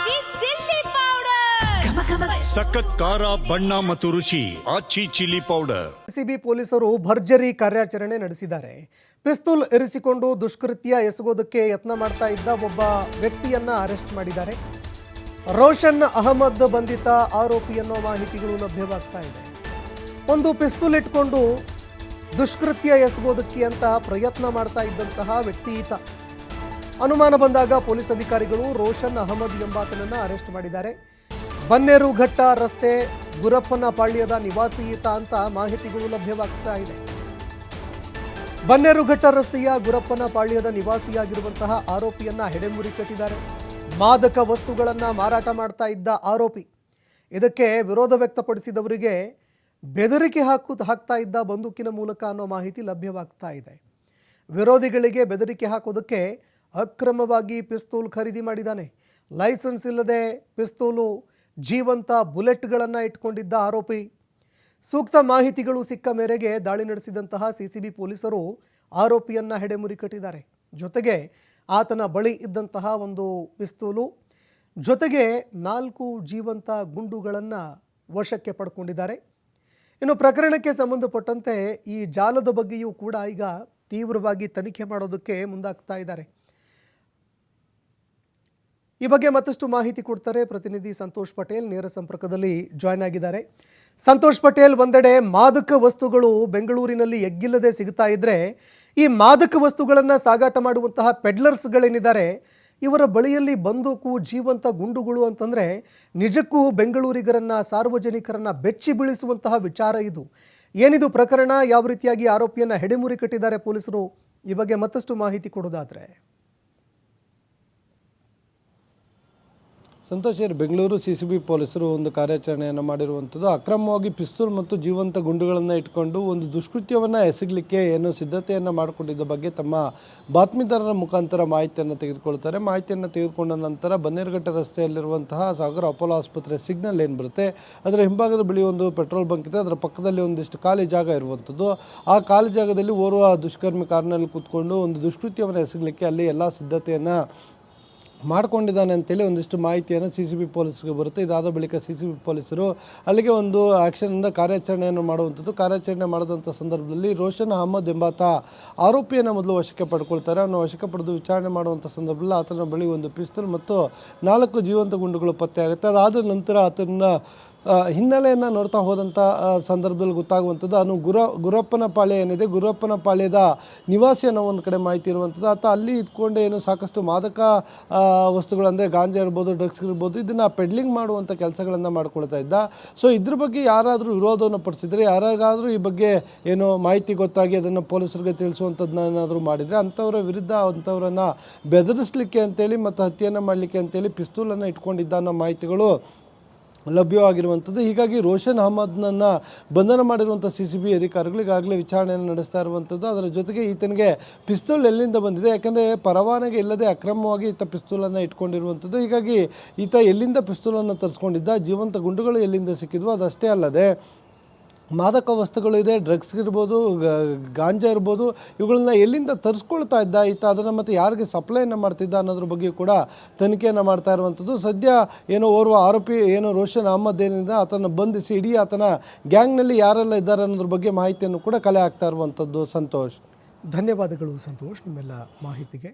ಆಚಿ chilli powder. ಸಖತ್ ಖಾರ ಬಣ್ಣ ಮತ್ತು ರುಚಿ ಆಚಿ ಚಿಲ್ಲಿ ಪೌಡರ್. ಸಿಬಿ ಪೊಲೀಸರು ಭರ್ಜರಿ ಕಾರ್ಯಾಚರಣೆ ನಡೆಸಿದ್ದಾರೆ. ಪಿಸ್ತೂಲ್ ಇರಿಸಿಕೊಂಡು ದುಷ್ಕೃತ್ಯ ಎಸಗೋದಕ್ಕೆ ಯತ್ನ ಮಾಡ್ತಾ ಇದ್ದ ಒಬ್ಬ ವ್ಯಕ್ತಿಯನ್ನ ಅರೆಸ್ಟ್ ಮಾಡಿದ್ದಾರೆ. ರೋಷನ್ ಅಹಮದ್ ಬಂಧಿತ ಆರೋಪಿ ಎನ್ನುವ ಮಾಹಿತಿಗಳು ಲಭ್ಯವಾಗ್ತಾ ಇದೆ. ಒಂದು ಪಿಸ್ತೂಲ್ ಇಟ್ಕೊಂಡು ದುಷ್ಕೃತ್ಯ ಎಸಗೋದಕ್ಕೆ ಅಂತ ಪ್ರಯತ್ನ ಮಾಡ್ತಾ ಇದ್ದಂತಹ ವ್ಯಕ್ತಿ ಈತ. ಅನುಮಾನ ಬಂದಾಗ ಪೊಲೀಸ್ ಅಧಿಕಾರಿಗಳು ರೋಷನ್ ಅಹಮದ್ ಎಂಬಾತನನ್ನ ಅರೆಸ್ಟ್ ಮಾಡಿದ್ದಾರೆ. ಬನ್ನೇರುಘಟ್ಟ ರಸ್ತೆ ಗುರಪ್ಪನ ಪಾಳ್ಯದ ನಿವಾಸಿ ಈತ ಅಂತ ಮಾಹಿತಿಗಳು ಲಭ್ಯವಾಗ್ತಾ ಇದೆ. ಬನ್ನೇರುಘಟ್ಟ ರಸ್ತೆಯ ಗುರಪ್ಪನ ಪಾಳ್ಯದ ನಿವಾಸಿಯಾಗಿರುವಂತಹ ಆರೋಪಿಯನ್ನ ಹೆಡೆಮುರಿ ಕಟ್ಟಿದ್ದಾರೆ. ಮಾದಕ ವಸ್ತುಗಳನ್ನ ಮಾರಾಟ ಮಾಡ್ತಾ ಇದ್ದ ಆರೋಪಿ. ಇದಕ್ಕೆ ವಿರೋಧ ವ್ಯಕ್ತಪಡಿಸಿದವರಿಗೆ ಬೆದರಿಕೆ ಹಾಕು ಹಾಕ್ತಾ ಇದ್ದ ಬಂದೂಕಿನ ಮೂಲಕ ಅನ್ನೋ ಮಾಹಿತಿ ಲಭ್ಯವಾಗ್ತಾ ಇದೆ. ವಿರೋಧಿಗಳಿಗೆ ಬೆದರಿಕೆ ಹಾಕೋದಕ್ಕೆ ಅಕ್ರಮವಾಗಿ ಪಿಸ್ತೂಲ್ ಖರೀದಿ ಮಾಡಿದ್ದಾನೆ. ಲೈಸೆನ್ಸ್ ಇಲ್ಲದೆ ಪಿಸ್ತೂಲು ಜೀವಂತ ಬುಲೆಟ್ಗಳನ್ನು ಇಟ್ಕೊಂಡಿದ್ದ ಆರೋಪಿ. ಸೂಕ್ತ ಮಾಹಿತಿಗಳು ಸಿಕ್ಕ ಮೇರೆಗೆ ದಾಳಿ ನಡೆಸಿದಂತಹ ಸಿಸಿಬಿ ಪೊಲೀಸರು ಆರೋಪಿಯನ್ನು ಹೆಡೆಮುರಿ ಕಟ್ಟಿದ್ದಾರೆ. ಜೊತೆಗೆ ಆತನ ಬಳಿ ಇದ್ದಂತಹ ಒಂದು ಪಿಸ್ತೂಲು, ಜೊತೆಗೆ ನಾಲ್ಕು ಜೀವಂತ ಗುಂಡುಗಳನ್ನು ವಶಕ್ಕೆ ಪಡ್ಕೊಂಡಿದ್ದಾರೆ. ಇನ್ನು ಪ್ರಕರಣಕ್ಕೆ ಸಂಬಂಧಪಟ್ಟಂತೆ ಈ ಜಾಲದ ಬಗ್ಗೆಯೂ ಕೂಡ ಈಗ ತೀವ್ರವಾಗಿ ತನಿಖೆ ಮಾಡೋದಕ್ಕೆ ಮುಂದಾಗ್ತಾ ಇದ್ದಾರೆ. ಈ ಬಗ್ಗೆ ಮತ್ತಷ್ಟು ಮಾಹಿತಿ ಕೊಡ್ತಾರೆ ಪ್ರತಿನಿಧಿ ಸಂತೋಷ್ ಪಟೇಲ್ ನೇರ ಸಂಪರ್ಕದಲ್ಲಿ ಜಾಯ್ನ್ ಆಗಿದ್ದಾರೆ. ಸಂತೋಷ್ ಪಟೇಲ್ ಒಂದೆಡೆ ಮಾದಕ ವಸ್ತುಗಳು ಬೆಂಗಳೂರಿನಲ್ಲಿ ಎಗ್ಗಿಲ್ಲದೆ ಸಿಗ್ತಾ ಇದ್ರೆ ಈ ಮಾದಕ ವಸ್ತುಗಳನ್ನು ಸಾಗಾಟ ಮಾಡುವಂತಹ ಪೆಡ್ಲರ್ಸ್ಗಳೇನಿದ್ದಾರೆ, ಇವರ ಬಳಿಯಲ್ಲಿ ಬಂದೂಕು, ಜೀವಂತ ಗುಂಡುಗಳು ಅಂತಂದರೆ ನಿಜಕ್ಕೂ ಬೆಂಗಳೂರಿಗರನ್ನ, ಸಾರ್ವಜನಿಕರನ್ನ ಬೆಚ್ಚಿ ಬೀಳಿಸುವಂತಹ ವಿಚಾರ ಇದು. ಏನಿದು ಪ್ರಕರಣ? ಯಾವ ರೀತಿಯಾಗಿ ಆರೋಪಿಯನ್ನು ಹೆಡೆಮುರಿ ಕಟ್ಟಿದ್ದಾರೆ ಪೊಲೀಸರು? ಈ ಬಗ್ಗೆ ಮತ್ತಷ್ಟು ಮಾಹಿತಿ ಕೊಡೋದಾದ್ರೆ. Santosh Bengaluru C C B ಪೊಲೀಸರು ಒಂದು ಕಾರ್ಯಾಚರಣೆಯನ್ನು ಮಾಡಿರುವಂಥದ್ದು. ಅಕ್ರಮವಾಗಿ ಪಿಸ್ತೂಲ್ ಮತ್ತು ಜೀವಂತ ಗುಂಡುಗಳನ್ನು ಇಟ್ಕೊಂಡು ಒಂದು ದುಷ್ಕೃತ್ಯವನ್ನು ಎಸಗಲಿಕ್ಕೆ ಏನು ಸಿದ್ಧತೆಯನ್ನು ಮಾಡಿಕೊಂಡಿದ್ದ ಬಗ್ಗೆ ತಮ್ಮ ಬಾತ್ಮೀದಾರರ ಮುಖಾಂತರ ಮಾಹಿತಿಯನ್ನು ತೆಗೆದುಕೊಳ್ತಾರೆ. ಮಾಹಿತಿಯನ್ನು ತೆಗೆದುಕೊಂಡ ನಂತರ ಬನ್ನೇರುಘಟ್ಟ ರಸ್ತೆಯಲ್ಲಿರುವಂತಹ ಸಾಗರ ಅಪೋಲೋ ಆಸ್ಪತ್ರೆ ಸಿಗ್ನಲ್ ಏನು ಬರುತ್ತೆ? ಅದರ ಹಿಂಭಾಗದ ಬಳಿ ಒಂದು ಪೆಟ್ರೋಲ್ ಬಂಕ್ ಇದೆ. ಅದರ ಪಕ್ಕದಲ್ಲಿ ಒಂದಿಷ್ಟು ಖಾಲಿ ಜಾಗ ಇರುವಂಥದ್ದು. ಆ ಖಾಲಿ ಜಾಗದಲ್ಲಿ ಓರ್ವ ದುಷ್ಕರ್ಮಿ ಕಾರ್ನಲ್ಲಿ ಕೂತ್ಕೊಂಡು ಒಂದು ದುಷ್ಕೃತ್ಯವನ್ನು ಎಸಗಲಿಕ್ಕೆ ಅಲ್ಲಿ ಎಲ್ಲ ಸಿದ್ಧತೆಯನ್ನು ಮಾಡ್ಕೊಂಡಿದ್ದಾನೆ ಅಂತೇಳಿ ಒಂದಿಷ್ಟು ಮಾಹಿತಿಯನ್ನು ಸಿ ಸಿ ಬಿ ಪೊಲೀಸ್ಗೆ ಬರುತ್ತೆ. ಇದಾದ ಬಳಿಕ ಸಿ ಸಿ ಬಿ ಪೊಲೀಸರು ಅಲ್ಲಿಗೆ ಒಂದು ಆ್ಯಕ್ಷನಿಂದ ಕಾರ್ಯಾಚರಣೆಯನ್ನು ಮಾಡುವಂಥದ್ದು. ಕಾರ್ಯಾಚರಣೆ ಮಾಡಿದಂಥ ಸಂದರ್ಭದಲ್ಲಿ ರೋಷನ್ ಅಹಮದ್ ಎಂಬಾತ ಆರೋಪಿಯನ್ನು ಮೊದಲು ವಶಕ್ಕೆ ಪಡ್ಕೊಳ್ತಾರೆ. ಅವನು ವಶಕ್ಕೆ ಪಡೆದು ವಿಚಾರಣೆ ಮಾಡುವಂಥ ಸಂದರ್ಭದಲ್ಲಿ ಆತನ ಬಳಿ ಒಂದು ಪಿಸ್ತೂಲ್ ಮತ್ತು ನಾಲ್ಕು ಜೀವಂತ ಗುಂಡುಗಳು ಪತ್ತೆಯಾಗುತ್ತೆ. ಅದಾದ ನಂತರ ಆತನ ಹಿನ್ನೆಲೆಯನ್ನು ನೋಡ್ತಾ ಹೋದಂಥ ಸಂದರ್ಭದಲ್ಲಿ ಗೊತ್ತಾಗುವಂಥದ್ದು ಅನು ಗುರ, ಗುರಪ್ಪನ ಪಾಳ್ಯ ಏನಿದೆ, ಗುರಪ್ಪನ ಪಾಳ್ಯದ ನಿವಾಸಿ ಅನ್ನೋ ಒಂದು ಕಡೆ ಮಾಹಿತಿ ಇರುವಂಥದ್ದು. ಆತ ಅಲ್ಲಿ ಇದ್ಕೊಂಡೇ ಏನು ಸಾಕಷ್ಟು ಮಾದಕ ವಸ್ತುಗಳಂದರೆ ಗಾಂಜಾ ಇರ್ಬೋದು, ಡ್ರಗ್ಸ್ ಇರ್ಬೋದು, ಇದನ್ನು ಪೆಡ್ಲಿಂಗ್ ಮಾಡುವಂಥ ಕೆಲಸಗಳನ್ನು ಮಾಡ್ಕೊಳ್ತಾ ಇದ್ದ. ಸೊ ಇದ್ರ ಬಗ್ಗೆ ಯಾರಾದರೂ ವಿರೋಧವನ್ನು ಪಡಿಸಿದರೆ, ಯಾರಿಗಾದರೂ ಈ ಬಗ್ಗೆ ಏನು ಮಾಹಿತಿ ಗೊತ್ತಾಗಿ ಅದನ್ನು ಪೊಲೀಸರಿಗೆ ತಿಳಿಸುವಂಥದ್ದನ್ನ ಏನಾದರೂ ಮಾಡಿದರೆ, ಅಂಥವರ ವಿರುದ್ಧ ಅಂಥವರನ್ನು ಬೆದರಿಸಲಿಕ್ಕೆ ಅಂತೇಳಿ, ಮತ್ತು ಹತ್ಯೆಯನ್ನು ಮಾಡಲಿಕ್ಕೆ ಅಂತೇಳಿ ಪಿಸ್ತೂಲನ್ನು ಇಟ್ಕೊಂಡಿದ್ದ ಅನ್ನೋ ಮಾಹಿತಿಗಳು ಲಭ್ಯವಾಗಿರುವಂಥದ್ದು. ಹೀಗಾಗಿ ರೋಷನ್ ಅಹಮದ್ನನ್ನು ಬಂಧನ ಮಾಡಿರುವಂಥ ಸಿ ಸಿ ಬಿ ಅಧಿಕಾರಿಗಳು ಈಗಾಗಲೇ ವಿಚಾರಣೆಯನ್ನು ನಡೆಸ್ತಾ ಇರುವಂಥದ್ದು. ಅದರ ಜೊತೆಗೆ ಈತನಿಗೆ ಪಿಸ್ತೂಲ್ ಎಲ್ಲಿಂದ ಬಂದಿದೆ? ಯಾಕಂದರೆ ಪರವಾನಗಿ ಇಲ್ಲದೆ ಅಕ್ರಮವಾಗಿ ಈತ ಪಿಸ್ತೂಲನ್ನು ಇಟ್ಕೊಂಡಿರುವಂಥದ್ದು. ಹೀಗಾಗಿ ಈತ ಎಲ್ಲಿಂದ ಪಿಸ್ತೂಲನ್ನು ತರಿಸ್ಕೊಂಡಿದ್ದ? ಜೀವಂತ ಗುಂಡುಗಳು ಎಲ್ಲಿಂದ ಸಿಕ್ಕಿದ್ವು ಅದಷ್ಟೇ ಅಲ್ಲದೆ ಮಾದಕ ವಸ್ತುಗಳು ಇದೆ ಡ್ರಗ್ಸ್ ಇರ್ಬೋದು ಗಾಂಜಾ ಇರ್ಬೋದು, ಇವುಗಳನ್ನ ಎಲ್ಲಿಂದ ತರಿಸ್ಕೊಳ್ತಾ ಇದ್ದ ಈತ, ಅದನ್ನು ಮತ್ತು ಯಾರಿಗೆ ಸಪ್ಲೈನ ಮಾಡ್ತಿದ್ದ ಅನ್ನೋದ್ರ ಬಗ್ಗೆ ಕೂಡ ತನಿಖೆಯನ್ನು ಮಾಡ್ತಾ ಇರುವಂಥದ್ದು. ಸದ್ಯ ಏನೋ ಓರ್ವ ಆರೋಪಿ, ಏನು ರೋಷನ್ ಅಹಮದ್ ಏನಿದೆ, ಆತನ ಬಂಧಿಸಿ ಇಡೀ ಆತನ ಗ್ಯಾಂಗ್ನಲ್ಲಿ ಯಾರೆಲ್ಲ ಇದ್ದಾರೆ ಅನ್ನೋದ್ರ ಬಗ್ಗೆ ಮಾಹಿತಿಯನ್ನು ಕೂಡ ಕಲೆ ಹಾಕ್ತಾ ಇರುವಂಥದ್ದು ಸಂತೋಷ್. ಧನ್ಯವಾದಗಳು ಸಂತೋಷ್, ನಿಮ್ಮೆಲ್ಲ ಮಾಹಿತಿಗೆ.